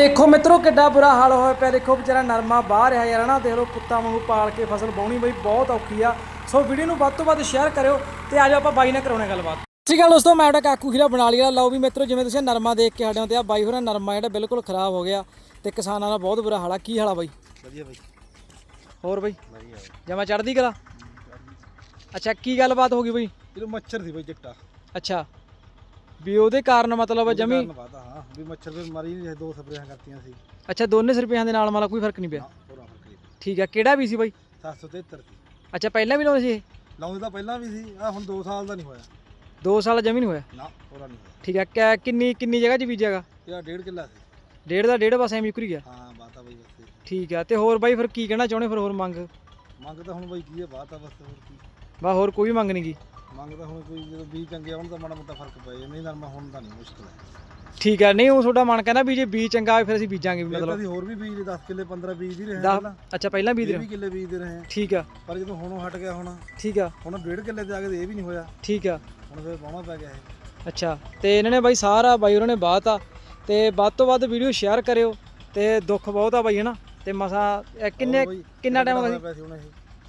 ਦੇਖੋ ਮਿੱਤਰੋ ਕਿੱਡਾ ਬੁਰਾ ਹਾਲ ਹੋਇਆ ਪਿਆ। ਦੇਖੋ ਵਿਚਾਰਾ ਨਰਮਾ ਬਾਹਰ ਆ ਯਾਰ ਨਾ ਦੇਖ ਲਓ ਪੁੱਤਾਂ ਵਾਂਗੂ ਪਾਲ ਕੇ ਫਸਲ ਬਾਉਣੀ ਬਈ ਬਹੁਤ ਔਖੀ ਆ। ਸੋ ਵੀਡੀਓ ਨੂੰ ਵੱਧ ਤੋਂ ਵੱਧ ਸ਼ੇਅਰ ਕਰਿਓ ਤੇ ਆਜੋ ਆਪਾਂ ਬਾਈ ਨਾਲ ਕਰਾਉਣੇ ਗੱਲਬਾਤ। ਠੀਕ ਹੈ ਦੋਸਤੋ ਮੈਂ ਤੁਹਾਡਾ ਕਾਕੂ ਖੀਰਾ ਬਣਾ ਲਿਆ ਲਓ ਵੀ ਮਿੱਤਰੋ ਜਿਵੇਂ ਤੁਸੀਂ ਨਰਮਾ ਦੇਖ ਕੇ ਹਟਿਓ ਤੇ ਆ ਬਾਈ ਹੋਰਾਂ ਨਰਮਾ ਜਿਹੜਾ ਬਿਲਕੁਲ ਖਰਾਬ ਹੋ ਗਿਆ ਤੇ ਕਿਸਾਨਾਂ ਦਾ ਬਹੁਤ ਬੁਰਾ ਹਾਲ ਆ। ਕੀ ਹਾਲਾ ਬਾਈ? ਵਧੀਆ ਬਾਈ। ਹੋਰ ਬਾਈ? ਵਧੀਆ ਜਮਾ ਚੜਦੀ ਕਲਾ? ਅੱਛਾ ਕੀ ਗੱਲਬਾਤ ਹੋ ਗਈ ਬਾਈ? ਇਹ ਮੱਛਰ ਸੀ ਬਾਈ ਚਿੱਟਾ। ਅੱਛਾ। ਵੀ ਉਹਦੇ ਕਾਰਨ ਮਤਲਬ ਜਮੀ? ਵਾਦਾ ਹਾਂ। ਵੀ ਮੱਛਰ ਤੇ ਮਰੀ ਨਹੀਂ ਦੋ ਸਪਰੇਆਂ ਕਰਤੀਆਂ ਸੀ। ਅੱਛਾ ਦੋਨੇ ਰੁਪਈਆਂ ਦੇ ਨਾਲ ਮਤਲਬ ਕੋਈ ਫ਼ਰਕ ਨਹੀਂ ਪਿਆ? ਪੂਰਾ ਫ਼ਰਕ ਨਹੀਂ ਠੀਕ ਆ ਕਿਹੜਾ ਵੀ ਸੀ ਬਾਈ? 773 ਸੀ। ਅੱਛਾ ਪਹਿਲਾਂ ਵੀ ਲਾਉਂਦੇ ਸੀ ਇਹ? ਲਾਉਂਦੇ ਤਾਂ ਪਹਿਲਾਂ ਵੀ ਸੀ ਆ ਹੁਣ 2 ਸਾਲ ਦਾ ਨਹੀਂ ਹੋਇਆ। 2 ਸਾਲ ਜਮੀ ਨਹੀਂ ਹੋਇਆ? ਨਾ ਪੂਰਾ ਨਹੀਂ ਹੋਇਆ। ਠੀਕ ਆ ਕਿਆ- ਕਿੰਨੀ ਕਿੰਨੀ ਜਗ੍ਹਾ 'ਚ ਬੀਜਿਆਗਾ ਇਹ ਆਹ ਡੇਢ ਕਿੱਲਾ ਸੀ। ਡੇਢ ਦਾ ਡੇਢ ਬਸ ਐਵੇਂ ਹੀ ਉਕਰੀ ਗਿਆ? ਹਾਂ ਬਾਤਾ ਬਾਈ ਬਸ ਠੀਕ ਆ ਤੇ ਹੋਰ ਬਾਈ ਫਿਰ ਕੀ ਕਹਿਣਾ ਚਾਹੁੰਦੇ ਫਿਰ ਹੋਰ ਮੰਗ? ਮੰਗ ਤਾਂ ਹੁਣ ਬਾਈ ਕੀ ਹੈ ਬਾਤਾ ਬਸ ਹੋਰ ਕੀ। ਬਾ ਹੋਰ ਕੋਈ ਮੰਗ ਨਹੀਂ ਗੀ? ਮੰਗ ਤਾਂ ਹੁਣ ਕੋਈ ਜਦੋਂ ਬੀਜ ਚੰਗੇ ਆਉਣ ਤਾਂ ਮਾੜਾ ਮੋਟਾ ਫ਼ਰਕ ਪਏ ਨਹੀਂ ਨਰਮਾ ਹੁਣ ਤਾਂ ਨਹੀਂ ਮੁਸ਼ਕਲ ਹੈ। ਠੀਕ ਆ ਨਹੀਂ ਉਹ ਤੁਹਾਡਾ ਮਨ ਕਹਿੰਦਾ ਵੀ ਜੇ ਬੀਜ ਚੰਗਾ ਹੋਵੇ ਫਿਰ ਅਸੀਂ ਬੀਜਾਂਗੇ ਵੀ ਤਾਂ ਮਤਲਬ। ਅਸੀਂ ਹੋਰ ਵੀ ਬੀਜ 10 ਕਿੱਲੇ 15 ਬੀਜ ਹੀ ਰਹੇ ਹਾਂ ਦਸ ਪਹਿਲਾਂ। ਅੱਛਾ ਪਹਿਲਾਂ ਬੀਜ ਰਹੇ 20 ਹੋ? ਕਿੱਲੇ ਬੀਜਦੇ ਰਹੇ ਹਾਂ ਠੀਕ ਆ। ਪਰ ਜਦੋਂ ਹੁਣ ਹਟ ਗਿਆ ਹੁਣ ਠੀਕ ਆ। ਹੁਣ ਡੇਢ ਕਿੱਲੇ ਤੇ ਆ ਕੇ ਤੇ ਇਹ ਵੀ ਨਹੀਂ ਹੋਇਆ। ਠੀਕ ਆ। ਹੁਣ ਫਿਰ ਬਾਉਣਾ ਪੈ ਗਿਆ ਇਹ। ਅੱਛਾ ਤੇ ਇਹਨਾਂ ਨੇ ਬਾਈ ਸਾਰਾ ਬਾਈ ਉਹਨਾਂ ਨੇ ਬਾਤ ਆ। ਤੇ ਵੱਧ ਤੋਂ ਵੱਧ ਵੀਡੀਓ ਸ਼ੇਅਰ ਕਰਿਓ। ਤੇ ਦੁੱਖ ਬਹੁਤ ਆ ਬਾਈ ਹਨਾ? ਤੇ ਮਸਾ ਕਿੰਨੇ ਕਿੰਨਾ ਟਾਈਮ ਹੋ ਗਿਆ ਹੁਣ ਇਹ?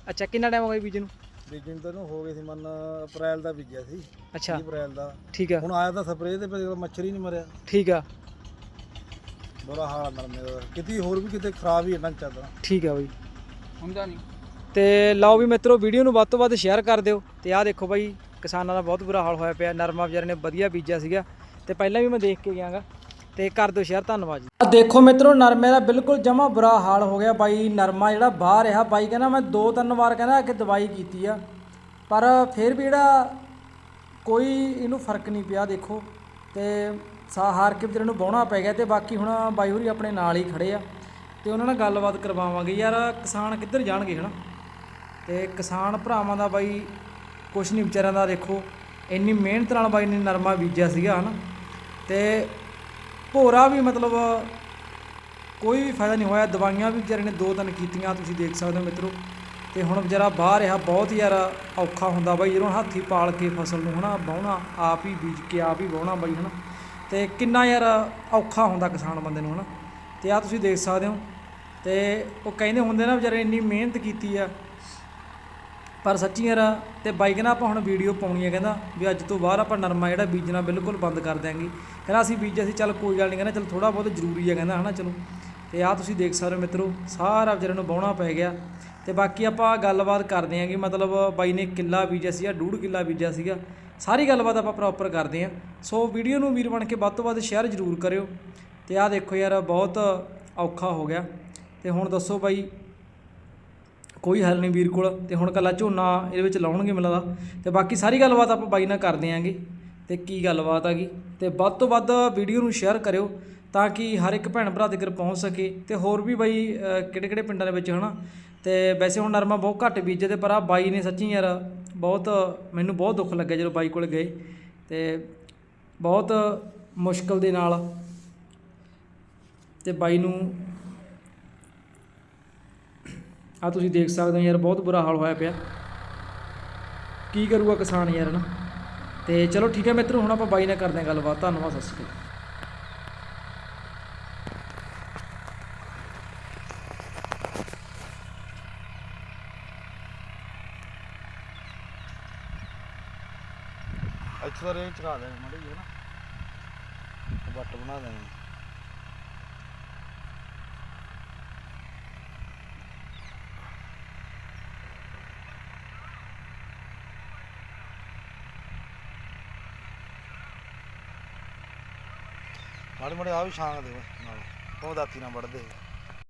ਅੱਛਾ ਕਿੰਨਾ ਟਾਈਮ ਹੋ ਗਿਆ ਬੀਜ ਨੂੰ? ਬੀਜਣ ਤਾਂ ਇਹਨੂੰ ਹੋ ਗਏ ਸੀ ਮਨ ਅਪ੍ਰੈਲ ਦਾ ਬੀਜਿਆ ਸੀ ਅੱਛਾ। 30 ਅਪ੍ਰੈਲ ਦਾ। ਠੀਕ ਆ। ਹੁਣ ਆਇਆ ਤਾਂ ਸਪਰੇਅ ਤੇ ਪਰ ਮੱਛਰ ਹੀ ਨਹੀਂ ਮਰਿਆ। ਠੀਕ ਆ। ਬੁਰਾ ਹਾਲ ਆ ਨਰਮੇ ਦਾ। ਕਿਤੇ ਹੋਰ ਵੀ ਕਿਤੇ ਖਰਾਬ ਹੀ ਹੈ ਨਾ ਚੱਲਦਾ ਠੀਕ ਆ ਬਾਈ। ਹੁੰਦਾ ਨਹੀਂ ਤੇ ਲਓ ਵੀ ਮਿੱਤਰੋ ਵੀਡੀਓ ਨੂੰ ਵੱਧ ਤੋਂ ਵੱਧ ਸ਼ੇਅਰ ਕਰ ਦਿਓ। ਤੇ ਆਹ ਦੇਖੋ ਬਾਈ ਕਿਸਾਨਾਂ ਦਾ ਬਹੁਤ ਬੁਰਾ ਹਾਲ ਹੋਇਆ ਪਿਆ। ਨਰਮਾ ਵਿਚਾਰੇ ਨੇ ਵਧੀਆ ਬੀਜਿਆ ਸੀਗਾ। ਤੇ ਪਹਿਲਾਂ ਵੀ ਮੈਂ ਦੇਖ ਕੇ ਗਿਆਗਾ ਤੇ ਕਰ ਦਿਓ ਸ਼ੇਅਰ ਧੰਨਵਾਦ ਜੀ। ਆ ਦੇਖੋ ਮਿੱਤਰੋ, ਨਰਮੇ ਦਾ ਬਿਲਕੁਲ ਜਮਾ ਬੁਰਾ ਹਾਲ ਹੋ ਗਿਆ ਬਾਈ, ਨਰਮਾ ਜਿਹੜਾ ਬਾਹਰ ਰਿਹਾ। ਬਾਈ ਕਹਿੰਦਾ ਮੈਂ ਦੋ ਤਿੰਨ ਵਾਰ ਕਹਿੰਦਾ ਕਿ ਦਵਾਈ ਕੀਤੀ ਆ, ਪਰ ਫਿਰ ਵੀ ਜਿਹੜਾ ਕੋਈ ਇਹਨੂੰ ਫ਼ਰਕ ਨਹੀਂ ਪਿਆ, ਦੇਖੋ। ਤੇ ਸਾ ਹਾਰ ਕੇ ਵਿਚਾਰੇ ਨੂੰ ਬਾਉਣਾ ਪੈ ਗਿਆ ਤੇ ਬਾਕੀ ਹੁਣ ਬਾਈ ਹੋਰੀ ਆਪਣੇ ਨਾਲ ਹੀ ਖੜੇ ਆ। ਤੇ ਉਹਨਾਂ ਨਾਲ ਗੱਲਬਾਤ ਕਰਵਾਵਾਂਗੇ। ਯਾਰ ਕਿਸਾਨ ਕਿੱਧਰ ਜਾਣਗੇ, ਹਨਾ? ਤੇ ਕਿਸਾਨ ਭਰਾਵਾਂ ਦਾ ਬਾਈ ਕੁਛ ਨਹੀਂ, ਵਿਚਾਰਿਆਂ ਦਾ ਦੇਖੋ। ਇੰਨੀ ਮਿਹਨਤ ਨਾਲ ਬਾਈ ਨੇ ਨਰਮਾ ਬੀਜਿਆ ਸੀਗਾ, ਹਨਾ? ਤੇ ਭੋਰਾ ਵੀ ਮਤਲਬ ਕੋਈ ਵੀ ਫਾਇਦਾ ਨਹੀਂ ਹੋਇਆ। ਦਵਾਈਆਂ ਵੀ ਵਿਚਾਰੇ ਨੇ ਦੋ ਤਿੰਨ ਕੀਤੀਆਂ, ਤੁਸੀਂ ਦੇਖ ਸਕਦੇ ਹੋ ਮਿੱਤਰੋ। ਤੇ ਹੁਣ ਵਿਚਾਰਾ ਬਾਹਰ ਰਿਹਾ, ਬਹੁਤ ਯਾਰ ਔਖਾ ਹੁੰਦਾ ਬਾਈ, ਜਦੋਂ ਹਾਥੀ ਪਾਲ ਕੇ ਫਸਲ ਨੂੰ ਹਨਾ ਵਾਹੁਣਾ, ਆਪ ਹੀ ਬੀਜ ਕੇ ਆਪ ਹੀ ਵਾਹੁਣਾ ਬਾਈ, ਹਨਾ। ਤੇ ਕਿੰਨਾ ਯਾਰ ਔਖਾ ਹੁੰਦਾ ਕਿਸਾਨ ਬੰਦੇ ਨੂੰ, ਹਨਾ। ਤੇ ਆ ਤੁਸੀਂ ਦੇਖ ਸਕਦੇ ਹੋ। ਤੇ ਉਹ ਕਹਿੰਦੇ ਹੁੰਦੇ ਨਾ ਵਿਚਾਰੇ, ਇੰਨੀ ਮਿਹਨਤ ਕੀਤੀ ਆ ਪਰ ਸੱਚੀ ਯਾਰ, ਤੇ ਬਾਈ ਕਹਿੰਦਾ ਆਪਾਂ ਹੁਣ ਵੀਡੀਓ ਪਾਉਣੀ ਹੈ ਕਹਿੰਦਾ, ਵੀ ਅੱਜ ਤੋਂ ਬਾਅਦ ਆਪਾਂ ਨਰਮਾ ਜਿਹੜਾ ਬੀਜਣਾ ਬਿਲਕੁਲ ਬੰਦ ਕਰ ਦਿਆਂਗੇ। ਕਹਿੰਦਾ ਅਸੀਂ ਬੀਜਿਆ ਸੀ ਚੱਲ ਕੋਈ ਗੱਲ ਨਹੀਂ ਕਹਿੰਦਾ, ਚੱਲ ਥੋੜਾ ਬਹੁਤ ਜ਼ਰੂਰੀ ਹੈ ਕਹਿੰਦਾ, ਹਨਾ ਚਲੋ। ਤੇ ਆ ਤੁਸੀਂ ਦੇਖ ਸਕਦੇ ਹੋ ਮਿੱਤਰੋ, ਸਾਰਾ ਵਿਚਾਰੇ ਨੂੰ ਬਾਉਣਾ ਪੈ ਗਿਆ। ਤੇ ਬਾਕੀ ਆਪਾਂ ਗੱਲਬਾਤ ਕਰਦੇ ਆਂਗੇ ਮਤਲਬ ਬਾਈ ਨੇ ਕਿੱਲਾ ਬੀਜਿਆ ਸੀਗਾ ਜਾਂ ਡੂਢ ਕਿੱਲਾ ਬੀਜਿਆ ਸੀਗਾ। ਸਾਰੀ ਗੱਲਬਾਤ ਆਪਾਂ ਪ੍ਰੋਪਰ ਕਰਦੇ ਆਂ। ਸੋ ਵੀਡੀਓ ਨੂੰ ਵੀਰ ਬਣ ਕੇ ਵੱਧ ਤੋਂ ਵੱਧ ਸ਼ੇਅਰ ਜ਼ਰੂਰ ਕਰਿਓ। ਤੇ ਆ ਦੇਖੋ ਯਾਰ, ਬਹੁਤ ਔਖਾ ਹੋ ਗਿਆ। ਤੇ ਹੁਣ ਦੱਸੋ ਬਾਈ ਕੋਈ ਹੱਲ ਨਹੀਂ ਵੀਰ ਕੋਲ। ਤੇ ਹੁਣ ਕੱਲਾ ਝੋਨਾ ਇਹਦੇ ਵਿੱਚ ਲਾਉਣਗੇ ਮੈਨੂੰ ਲੱਗਦਾ ਤੇ ਬਾਕੀ ਸਾਰੀ ਗੱਲਬਾਤ ਆਪਾਂ ਬਾਈ ਨਾਲ ਕਰਦੇ ਆਂਗੇ। ਤੇ ਕੀ ਗੱਲਬਾਤ ਆ ਗਈ। ਤੇ ਵੱਧ ਤੋਂ ਵੱਧ ਵੀਡੀਓ ਨੂੰ ਸ਼ੇਅਰ ਕਰਿਓ ਤਾਂ ਕਿ ਹਰ ਇੱਕ ਭੈਣ ਭਰਾ ਤੱਕ ਪਹੁੰਚ ਸਕੇ। ਤੇ ਹੋਰ ਵੀ ਬਾਈ ਕਿਹੜੇ ਕਿਹੜੇ ਪਿੰਡਾਂ ਦੇ ਵਿੱਚ, ਹਨਾ? ਤੇ ਵੈਸੇ ਹੁਣ ਨਰਮਾ ਬਹੁਤ ਘੱਟ ਬੀਜੇ ਬੀਜਦੇ ਪਰ ਆ ਬਾਈ ਨੇ ਸੱਚੀ ਯਾਰ ਬਹੁਤ, ਮੈਨੂੰ ਬਹੁਤ ਦੁੱਖ ਲੱਗਿਆ ਜਦੋਂ ਬਾਈ ਕੋਲ ਗਏ। ਤੇ ਬਹੁਤ ਮੁਸ਼ਕਲ ਦੇ ਨਾਲ ਤੇ ਬਾਈ ਨੂੰ ਆ ਤੁਸੀਂ ਦੇਖ ਸਕਦੇ ਹੋ ਯਾਰ, ਬਹੁਤ ਬੁਰਾ ਹਾਲ ਹੋਇਆ ਪਿਆ। ਕੀ ਕਰੂਗਾ ਕਿਸਾਨ ਯਾਰ ਨਾ ਤੇ ਚਲੋ ਠੀਕ ਹੈ ਮਿੱਤਰੋ, ਹੁਣ ਆਪਾਂ ਬਾਈ ਨਾਲ ਕਰਦੇ ਹਾਂ ਗੱਲਬਾਤ। ਧੰਨਵਾਦ, ਸਤਿ ਸ਼੍ਰੀ ਅਕਾਲ। ਇੱਥੇ ਤਾਂ ਰੇਂਜ ਚੜਾ ਦੇਣੀ ਮੜੀ ਹੈ ਨਾ ਬੱਟ ਬਣਾ ਦੇਣੀ ਮਾੜੇ ਮਾੜੇ ਆ ਵੀ ਛਾਂਗ ਦੇ ਨਾਲ। ਉਹ ਦਾਤੀ ਨਾਲ ਵੜਦੇ